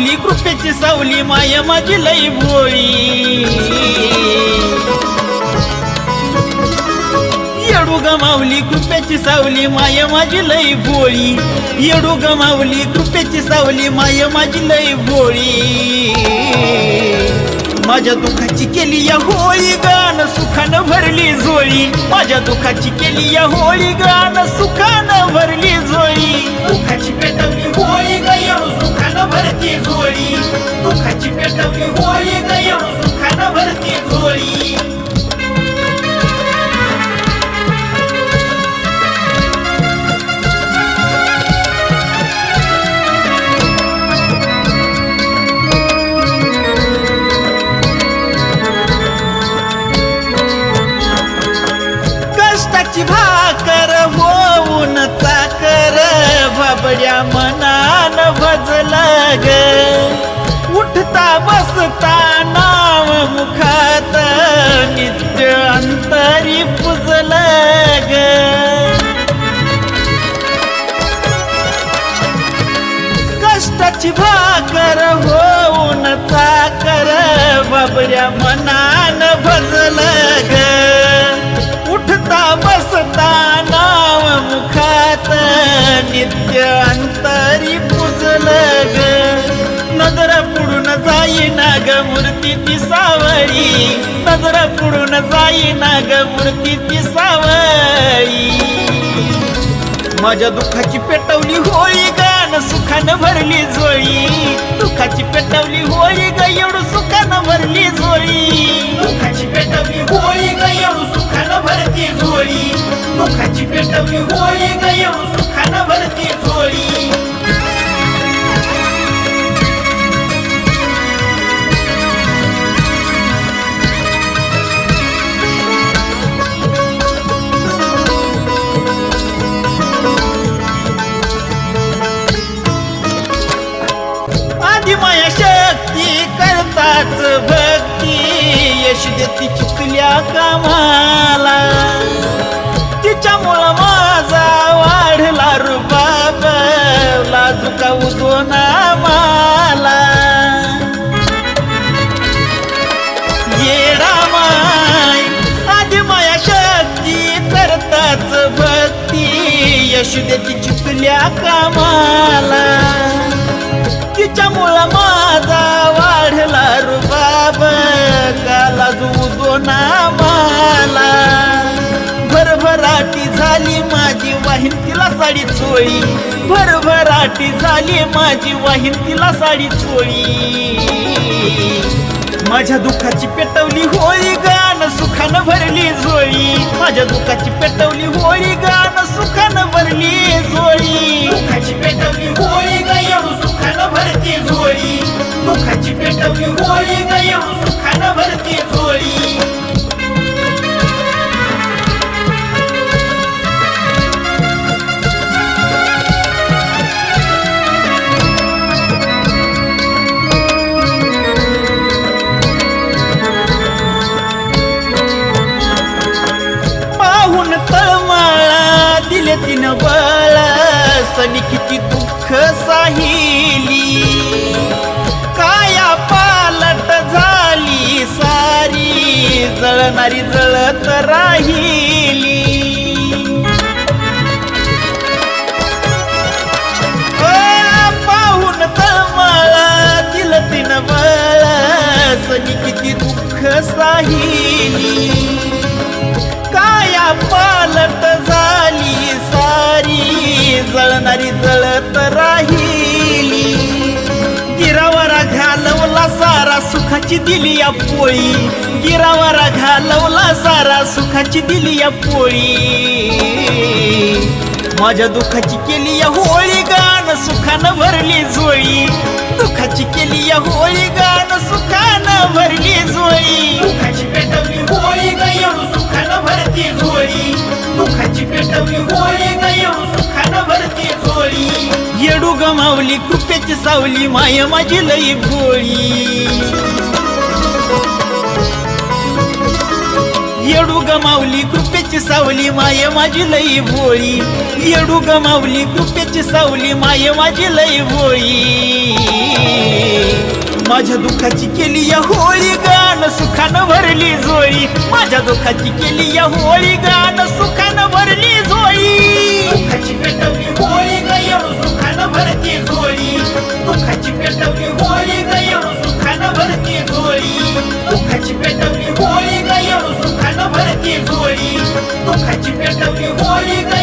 गमावली कृपेची सावली माय माझी लई भोळी. येडू गमावली कृपेची सावली माय माझी लई भोळी. येडू गमावली कृपेची सावली माय माझी लई भोळी. माझ्या दुःखाची केली या होळी गाणं सुखानं भरली झोळी. माझ्या दुःखाची केली या होळी गाणं सुखानं भरली झोळी. दुःखाची पेटवली होळी गाय भरती झोळी. दुःखाची पेटवली होळी गयणू सुखानं भरती झोळी. जाई नाग मूर्ती ती सावळी. नजर पुढून जाई नाग मूर्ती ती सावळी. माझ्या दुःखाची पेटवली होळी गाण सुखानं भरली झोळी. दुःखाची पेटवली होळी ग एवढं सुखानं भरली झोळी. दुःखाची पेटवली होळी ग एवढं सुखानं भरती झोळी. दुःखाची पेटवली होळी ग एवढं सुखानं भरती झोळी. यश देती चुकल्या कामाला. तिच्यामुळं माझा वाढला रुबाब लाजुका उदोना माला. येडामाय आदिमाया शक्ती करताच भक्ती यश देती चुकल्या कामाला. तिच्यामुळं माझा वाढला रुबाब काला जुदो नामाला. भरभराटी झाली माझी वाहिन तिला साडी चोळी. भरभराटी झाली माझी वाहिन तिला साडी चोळी. माझ्या दुःखाची पेटवली होळी गाण सुखानं भरली झोळी. माझ्या दुःखाची पेटवली होळी गाण सुखानं भरली झोळी. दुःखाची पेटवली होळी गाण सुखानं भरती झोळी. दुःखाची पेटवली होळी गायणू सुखानं भरती झोळी. पाहून तळमाळा तिनं बळ सनी किती दुःख साहिली. जळणारी जळत राहिली. पाहून तळमाळा दिल तिन बळ सनी किती दुःख साहिली. काया पालट झाली सारी. जळणारी जळत राहिली. सुखाची दिली या पोळी. गिरावारा घालवला सारा सुखाची दिली या पोळी. माझ्या दुःखाची केली या होळी गाणं सुखानं भरली झोळी. दुःखाची केली या होळी गाण सुखानं भरली झोळी. दुःखाची पेटवली होळी गयणू सुखानं भरती झोळी. दुःखाची पेटवली होळी गयणू सुखानं भरती झोळी. येडू गमावली कृपेची सावली माय माझी लई भोळी. येडू गमावली कृपेची सावली माये माझी लई भोळी. येडू गमावली कृपेची सावली माये माझी लई भोळी. माझ्या दुःखाची केली या होळी गाण सुखानं भरली झोळी माझ्या दुःखाची केली या होळी गाण सुखानं भरली पेटवली होळी गयडू सुखानं भरती